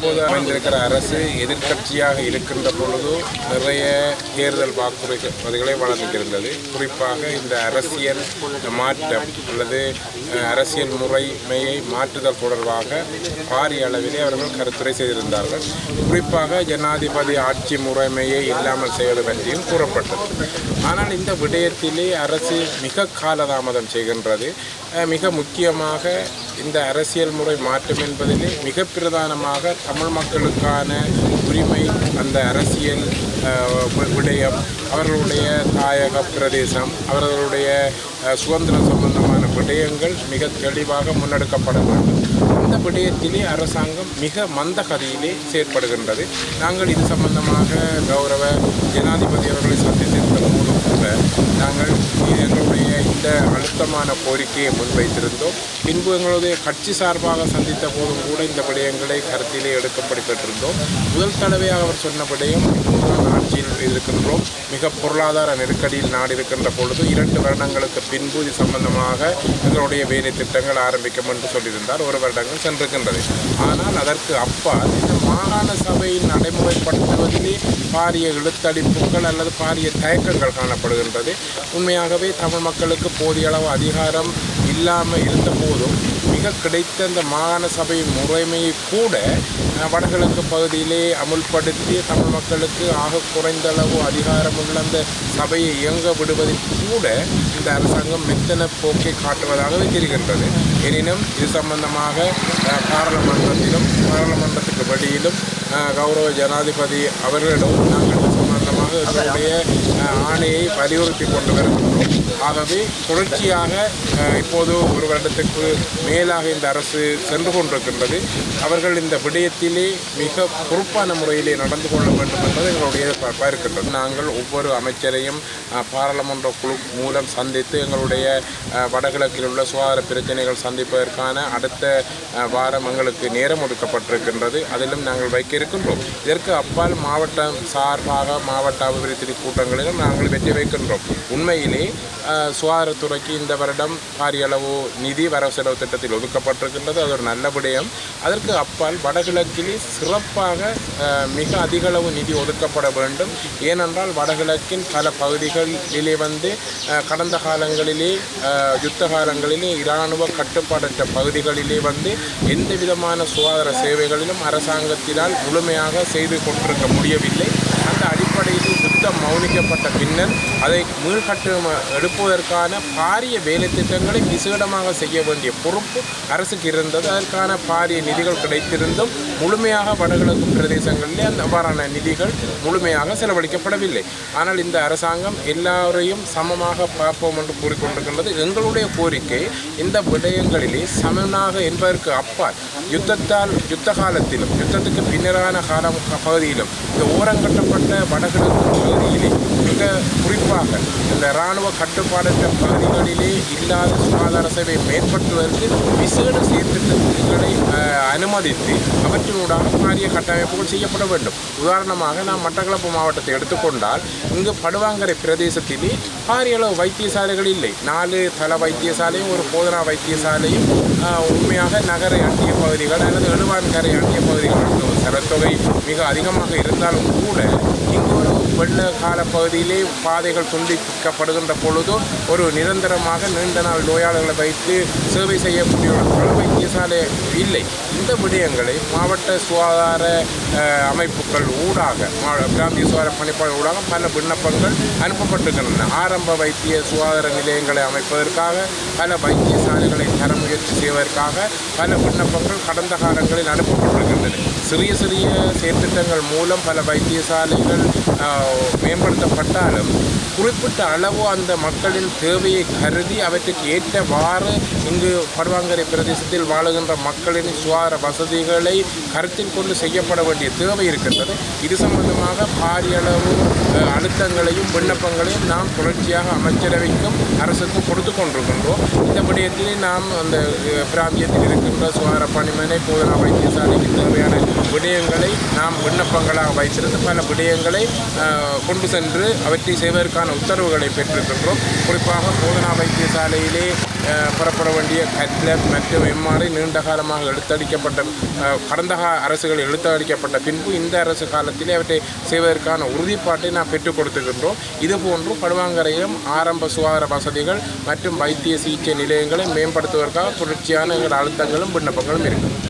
தற்போது அமைந்திருக்கிற அரசு எதிர்க்கட்சியாக இருக்கின்ற பொழுது நிறைய தேர்தல் வாக்குறுதிகளை வழங்கியிருந்தது குறிப்பாக இந்த அரசியல் மாற்றம் அல்லது அரசியல் முறைமையை மாற்றுதல் தொடர்பாக பாரிய அளவிலே அவர்கள் கருத்துரை செய்திருந்தார்கள். குறிப்பாக ஜனாதிபதி ஆட்சி முறைமையை இல்லாமல் செய்வது பற்றியும் கூறப்பட்டது. ஆனால் இந்த விடயத்திலே அரசு மிக காலதாமதம் செய்கின்றது. மிக முக்கியமாக இந்த அரசியல் முறை மாற்றம் என்பதிலே மிக பிரதானமாக தமிழ் மக்களுக்கான உரிமை அந்த அரசியல் விடயம் அவர்களுடைய தாயக பிரதேசம் அவர்களுடைய சுதந்திரம் சம்பந்தமான விடயங்கள் மிக தெளிவாக முன்னெடுக்கப்பட வேண்டும் அந்த விடயத்திலே அரசாங்கம் மிக மந்த கதையிலே செயற்படுகின்றது. நாங்கள் இது சம்பந்தமாக கௌரவ ஜனாதிபதி அவர்களை சந்தித்திருந்த மூலம் கூட நாங்கள் எங்களுடைய இந்த அழுத்தமான கோரிக்கையை முன்வைத்திருந்தோம். பின்பு எங்களுடைய கட்சி சார்பாக சந்தித்த போதும் கூட இந்த விடயங்களை கருத்திலே எடுக்கப்படி கேட்டிருந்தோம் முதல் தடவையாக அவர் சொன்ன விடயம் ஆட்சியில் இருக்கின்றோம். மிக பொருளாதார நெருக்கடியில் நாடு இருக்கின்ற பொழுது இரண்டு வருடங்களுக்கு பின்பு இது சம்பந்தமாக எங்களுடைய வேலை திட்டங்கள் ஆரம்பிக்கும் என்று சொல்லியிருந்தார். ஒரு வருடங்கள் இருக்கின்றது ஆனால் அதற்கு அப்பால் இந்த மாகாண சபையில் நடைமுறைப்படுத்துவதிலே பாரிய இழுத்தடிப்புகள் அல்லது பாரிய தயக்கங்கள் காணப்படுகின்றது. உண்மையாகவே தமிழ் மக்களுக்கு போதிய அளவு அதிகாரம் இல்லாமல் இருந்த போதும் மிக கிடைத்த இந்த மாகாண சபை முறைமையை கூட வடகிழக்கு பகுதியிலே அமுல்படுத்தி தமிழ் மக்களுக்கு ஆக குறைந்த அளவு அதிகாரம் உள்ள அந்த சபையை இயங்க விடுவதில் கூட இந்த அரசாங்கம் மெத்தன போக்கை காட்டுவதாகவே தெரிகின்றது. எனினும் இது சம்பந்தமாக பாராளுமன்றத்திலும் பாராளுமன்றத்துக்கு வெளியிலும் கௌரவ ஜனாதிபதி அவர்களிடம் நாங்கள் சம்பந்தமாக எங்களுடைய ஆணையை வலியுறுத்தி கொண்டு வருகின்றோம். ஆகவே தொடர்ச்சியாக இப்போது ஒரு வருடத்துக்கு மேலாக இந்த அரசு சென்று கொண்டிருக்கின்றது. அவர்கள் இந்த விடயத்திலே மிக பொறுப்பான முறையிலே நடந்து கொள்ள வேண்டும் என்பது எங்களுடைய எதிர்பார்ப்பாக இருக்கின்றது. நாங்கள் ஒவ்வொரு அமைச்சரையும் பாராளுமன்ற குழு மூலம் சந்தித்து எங்களுடைய வடகிழக்கில் உள்ள சுகாதார பிரச்சனைகள் சந்திப்பதற்கான அடுத்த வாரம் எங்களுக்கு நேரம் ஒதுக்கப்பட்டிருக்கின்றது. அதிலும் நாங்கள் வைக்க இருக்கின்றோம் இதற்கு அப்பால் மாவட்டம் சார்பாக மாவட்ட அபிவிருத்தி கூட்டங்களிலும் நாங்கள் வெற்றி வைக்கின்றோம். உண்மையிலே சுகாதாரத்துறைக்கு இந்த வருடம் பாரிய அளவு நிதி வரவு செலவு திட்டத்தில் ஒதுக்கப்பட்டிருக்கின்றது. அது ஒரு நல்ல விடயம். அதற்கு அப்பால் வடகிழக்கில் சிறப்பாக மிக அதிக அளவு நிதி ஒதுக்கப்பட வேண்டும். ஏனென்றால் வடகிழக்கின் பல பகுதிகளிலே வந்து கடந்த காலங்களிலே யுத்த காலங்களிலே இராணுவ கட்டுப்பாடற்ற பகுதிகளிலே வந்து எந்த விதமான சுகாதார சேவைகளிலும் அரசாங்கத்தினால் முழுமையாக செய்து கொண்டிருக்க முடியவில்லை. அந்த அடிப்படையில் யுத்தம் மௌனிக்கப்பட்ட பின்னர் அதை மீள்கட்டு எடுப்பதற்கான பாரிய வேலை திட்டங்களை விசேடமாக செய்ய வேண்டிய பொறுப்பு அரசுக்கு இருந்தது. அதற்கான பாரிய நிதிகள் கிடைத்திருந்தும் முழுமையாக வடகிழக்கு பிரதேசங்களிலே அந்த அவ்வாறான நிதிகள் முழுமையாக செலவழிக்கப்படவில்லை. ஆனால் இந்த அரசாங்கம் எல்லாரையும் சமமாக பார்ப்போம் என்று கூறிக்கொண்டிருக்கின்றது. எங்களுடைய கோரிக்கை இந்த விடயங்களிலே சமனாக என்பதற்கு அப்பால் யுத்தத்தால் யுத்த காலத்திலும் யுத்தத்துக்கு பின்னரான காலம் பகுதியிலும் இந்த ஓரங்கட்டப்பட்ட வடகிழக்கு பகுதியிலே மிக குறிப்பாக இந்த இராணுவ கட்டுப்பாடற்ற பகுதிகளிலே இல்லாத சுகாதார சேவை மேம்படுத்துவதற்கு விசேட சீர்திருத்தங்களை அனுமதித்து அவற்றினூடாக பாரிய கட்டமைப்புகள் செய்யப்பட வேண்டும். உதாரணமாக நாம் மட்டக்களப்பு மாவட்டத்தை எடுத்துக்கொண்டால் இங்கு படுவாங்கரை பிரதேசத்திலே பாரிய அளவு வைத்தியசாலைகள் இல்லை. நாலு தள வைத்தியசாலையும் ஒரு போதனா வைத்தியசாலையும் உண்மையாக நகரை அண்டிய பகுதிகள் அல்லது எழுவான்கரை அண்டிய பகுதிகள். செலத்தொகை மிக அதிகமாக இருந்தாலும் கூட வெள்ள கால பகுதியிலே பாதைகள் துண்டிக்கப்படுகின்ற பொழுது ஒரு நிரந்தரமாக நீண்ட நாள் நோயாளர்களை வைத்து சேவை செய்யக்கூடிய ஒரு கள வைத்தியசாலை இல்லை. இந்த விடயங்களை மாவட்ட சுகாதார அமைப்புகள் ஊடாக மா- பிராந்திய சுகாதார பணிப்பாளர் ஊடாக பல விண்ணப்பங்கள் அனுப்பப்பட்டிருக்கின்றன. ஆரம்ப வைத்திய சுகாதார நிலையங்களை அமைப்பதற்காக பல வைத்தியசாலைகளை தர முயற்சி செய்வதற்காக பல விண்ணப்பங்கள் கடந்த காலங்களில் அனுப்பப்பட்டிருக்கின்றன. சிறிய சிறிய செயற்திட்டங்கள் மூலம் பல வைத்தியசாலைகள் மேம்படுத்தப்பட்டாலும் குறிப்பிட்ட அளவு அந்த மக்களின் தேவையை கருதி அவற்றுக்கு ஏற்றவாறு இங்கு படுவாங்கரை பிரதேசத்தில் வாழுகின்ற மக்களின் சுகாதார வசதிகளை கருத்தில் கொண்டு செய்யப்பட வேண்டிய தேவை இருக்கின்றது. இது சம்பந்தமாக பாரிய அளவு அழுத்தங்களையும் விண்ணப்பங்களையும் நாம் தொடர்ச்சியாக அமைச்சரவைக்கும் அரசுக்கும் கொடுத்து கொண்டிருக்கின்றோம். இந்த விடயத்திலே நாம் அந்த பிராந்தியத்தில் இருக்கின்ற சுகாதார பணிமனை போதனா வைத்தியசாலைக்கு தேவையான விடயங்களை நாம் விண்ணப்பங்களாக வைத்திருந்து பல விடயங்களை கொண்டு சென்று அவற்றை செய்வதற்கான உத்தரவுகளை பெற்றிருக்கின்றோம். குறிப்பாக போதனா வைத்தியசாலையிலே புறப்பட பெறப்பட வேண்டிய கட்லட் மற்றும் எம்ஆர்ஐ நீண்ட காலமாக இழுத்தடிக்கப்பட்ட கடந்த அரசுகள் இழுத்தடிக்கப்பட்ட பின்பு இந்த அரசு காலத்திலே அவற்றை செய்வதற்கான உறுதிப்பாட்டை நாம் பெற்றுக் கொடுத்துக்கின்றோம் இதுபோன்று படுவாங்கரையிலும் ஆரம்ப சுகாதார வசதிகள் மற்றும் வைத்திய சிகிச்சை நிலையங்களை மேம்படுத்துவதற்காக தொடர்ச்சியான எங்கள் அழுத்தங்களும் விண்ணப்பங்களும் இருக்குது